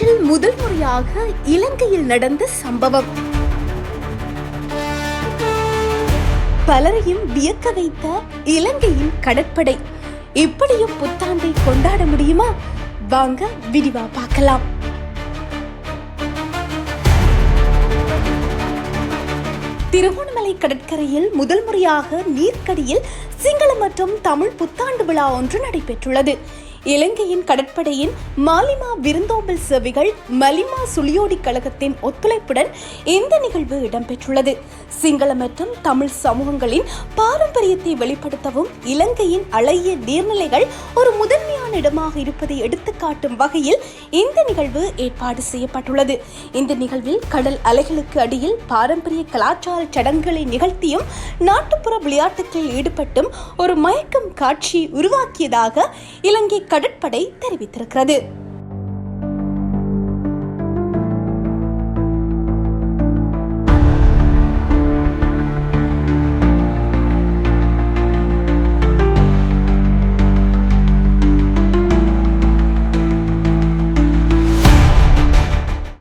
முதல் முறையாக இலங்கையில் நடந்த சம்பவம். பலரையும் வியக்க வைத்த இலங்கையின் கடற்படை. இப்படியும் புத்தாண்டை கொண்டாட முடியுமா? வாங்க விரிவா பார்க்கலாம். திருகோணமலை கடற்கரையில் முதல் முறையாக நீர்க்கடியில் சிங்கள மற்றும் தமிழ் புத்தாண்டு விழா ஒன்று நடைபெற்றுள்ளது. இலங்கையின் கடற்படையின் மாலிமா விருந்தோம்பல் சேவைகள் மலிமா சுழியோடி கழகத்தின் ஒத்துழைப்புடன் இந்த நிகழ்வு இடம்பெற்றுள்ளது. சிங்கள மற்றும் தமிழ் சமூகங்களின் பாரம்பரியத்தை வெளிப்படுத்தவும் இலங்கையின் அழகிய நீர்நிலைகள் ஒரு முதன்மையான இடமாக இருப்பதை எடுத்துக்காட்டும் வகையில் இந்த நிகழ்வு ஏற்பாடு செய்யப்பட்டுள்ளது. இந்த நிகழ்வில் கடல் அலைகளுக்கு அடியில் பாரம்பரிய கலாச்சார சடங்குகளை நிகழ்த்தியும் நாட்டுப்புற விளையாட்டுகளில் ஈடுபட்டும் ஒரு மயக்கம் காட்சி உருவாக்கியதாக இலங்கை கடற்படை தெரிவித்திருக்கிறது.